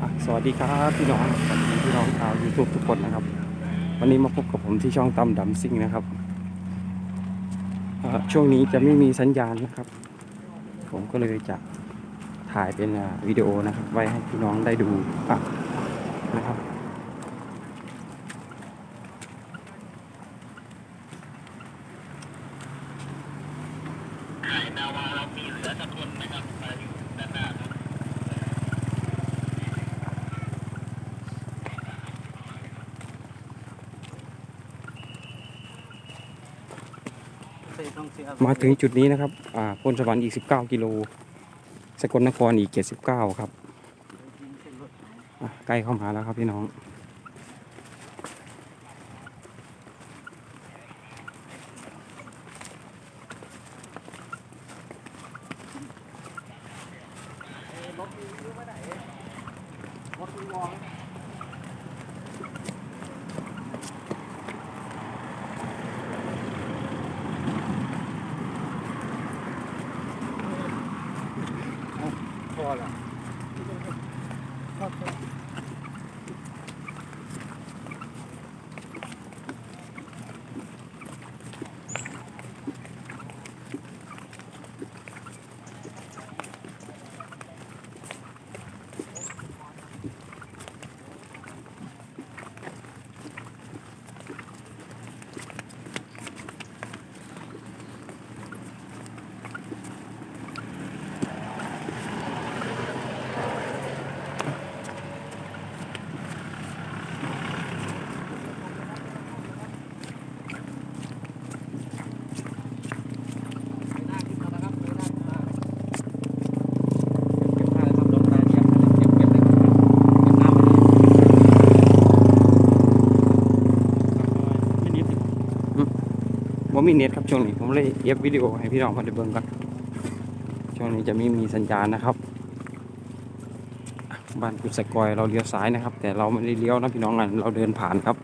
สวัสดีครับพี่น้องสวัสดีพี่น้องชาวยูทูบทุกคนนะครับ วันนี้มาพบกับผมที่ช่องตำดำซิ่งนะครับช่วงนี้จะไม่มีสัญญาณนะครับ ผมก็เลยจะถ่ายเป็นวิดีโอนะครับ ไว้ให้พี่น้องได้ดูนะครับ นาวาเรามีเหลือสักคนนะครับมาอยู่ด้านหน้าครับ มาถึงจุดนี้นะครับ อ่าพลสวรรค์อีก 19 กิโล สกลนครอีก 79 ครับใกล้เข้ามาแล้วครับพี่น้อง พอละ ว่มีเน็ตครับช่วงนี้ผมเลยเอฟวิดีโอให้พี่น้องเขาได้เบิ่งกันช่วงนี้จะไม่มีสัญญาณนะครับบ้านกุศกอยเราเลี้ยวซ้ายนะครับ แต่เราไม่ได้เลี้ยวนะพี่น้องนะเราเดินผ่านครับ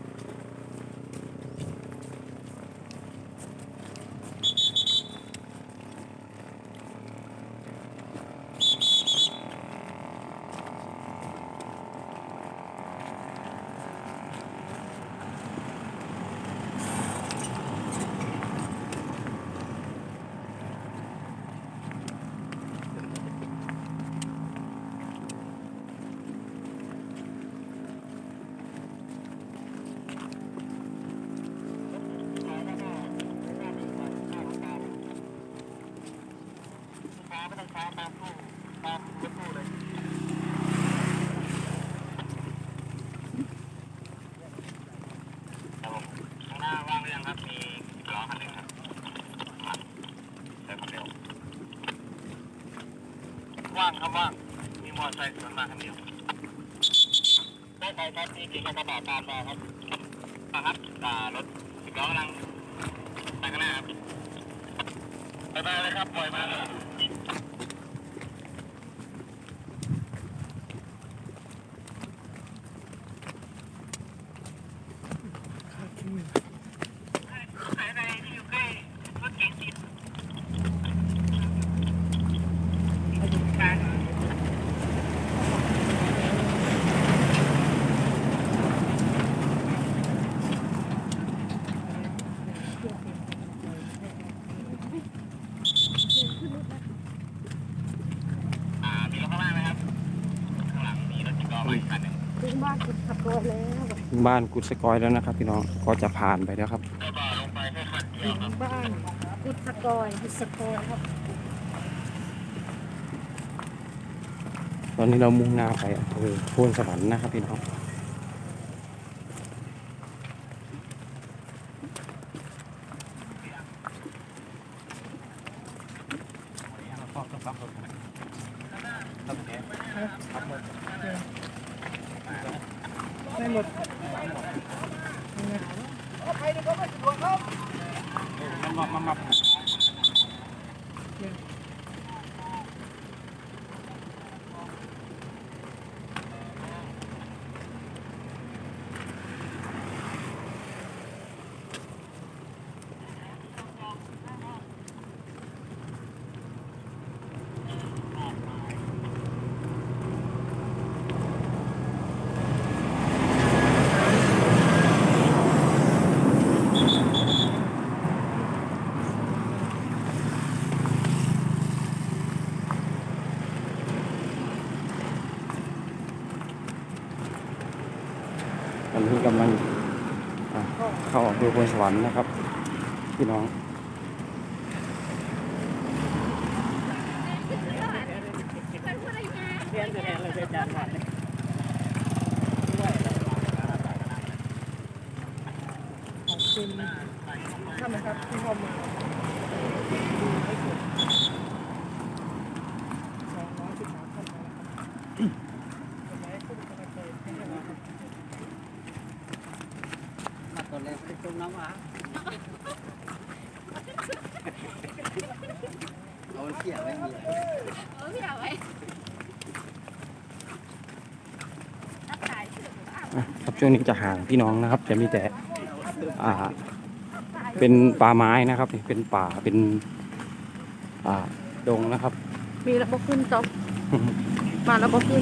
ช้าไม่ ตามตู้ตามรถตู้เลยครับผมข้างหน้าว่างหรือยังครับ มีล้อคันหนึ่งครับครับเดินคนเดียวว่างครับว่าง มีมอเตอร์ไซค์สวนมาคันเดียวได้ใครครับมีเกี่กระบะตามมาครับมาครับอ่ารถสิบล้อกำลังไปข้างหน้าครับไปมาเลยครับปล่อยมาเลย ไหนไหนที่อยู่ใกล้รถเก๋งติดการ อ่า มีรถข้างล่างไหมครับ ข้างหลังมีรถจิกอไว้อีกคันหนึ่ง ถึงบ้าน กุศกรแล้วถึงบ้านกุศกอยแล้วนะครับ พี่น้องก็จะผ่านไปแล้วครับกระบะลงไปแค่คันเดียถึวงครับบ้านกุศกรกุศกรครับตอนนี้เรามุ่งหน้าไปอำเภอโพนสวรรค์นะครับพี่น้อง ไม่หมด อนนี้กำลังเข้าอำเภอพลสวรรค์นะครับ พี่น้องอาจารย์วันขอบคุณท่านนะครับที่เข้ามาสองร้อยสิบสามท่านนะครับเป็นไงคุณกำลังใจให้เราครับ มาตอนแรกไปจุ่ม น้ำหวานเอาเสียไม่มีอะครับช่วงนี้จะห่างพี่น้องนะครับ จะมีแต่อ่าเป็นป่าไม้นะครับเป็นป่าเป็นอ่าดงนะครับ มีระบบขึ้นจ๊อบมาระบบขึ้น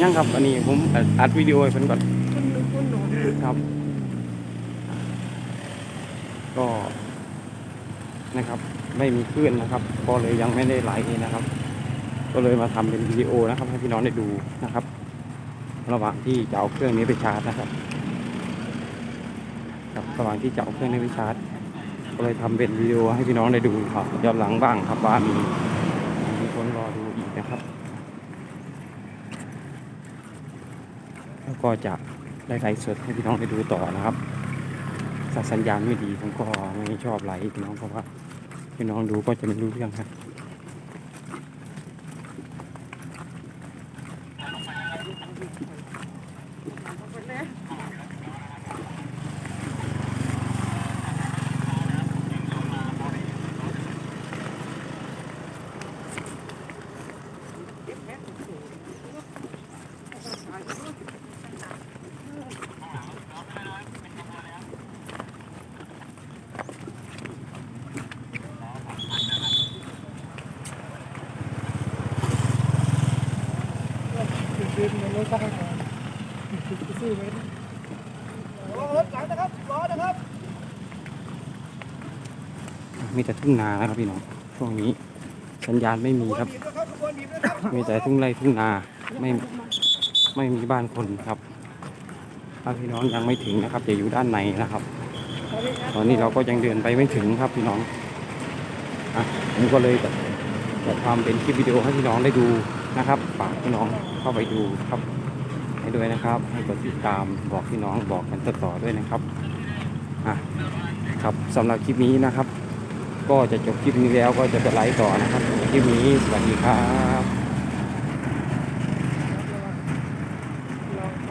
ยังครับอันนี้ผมอัดอัดวิดีโอให้เพิ่นก่อนขึ้นนึงขึ้นหนูครับ ก็นะครับ ไม่มีคลื่นนะครับ ก็เลยยังไม่ได้ไหลนะครับ ก็เลยมาทำเป็นวิดีโอนะครับ ให้พี่น้องได้ดูนะครับ ระหว่างที่จะเอาเครื่องนี้ไปชาร์จนะครับครับระหว่างที่จะเอาเครื่องนี้ไปชาร์จ ก็เลยทำเป็นวิดีโอให้พี่น้องได้ดูครับย้อนหลังบ้างครับว่ามีมีคนรอดูอีกนะครับ แล้วก็จะได้ไลฟ์สดให้พี่น้องได้ดูต่อนะครับ ถ้าสัญญาณไม่ดีผมก็ไม่ชอบไหลพี่น้องเพราะว่าพี่น้องดูก็จะไม่รู้เรื่องครับ สร้างงานซื้อรถหลังนะครับรอนะครับมีแต่ทุ่งนาครับพี่น้องช่วงนี้ สัญญาณไม่มีครับ มีแต่ทุ่งไร่ทุ่งนาไม่ไม่มีบ้านคนครับถ้าพี่น้องยังไม่ถึงนะครับจะอยู่ด้านในนะครับ ตอนนี้เราก็ยังเดินไปไม่ถึงครับพี่น้องอะผมก็เลยจะจะทำเป็นคลิปวิดีโอให้พี่น้องได้ดูนะครับฝากพี่น้องเข้าไปดูครับ ด้วยนะครับ ให้กดติดตามบอกพี่น้องบอกกันต่อๆด้วยนะครับอะครับสำหรับคลิปนี้นะครับ ก็จะจบคลิปนี้แล้วก็จะไปไลฟ์ต่อนะครับคลิปนี้สวัสดีครับ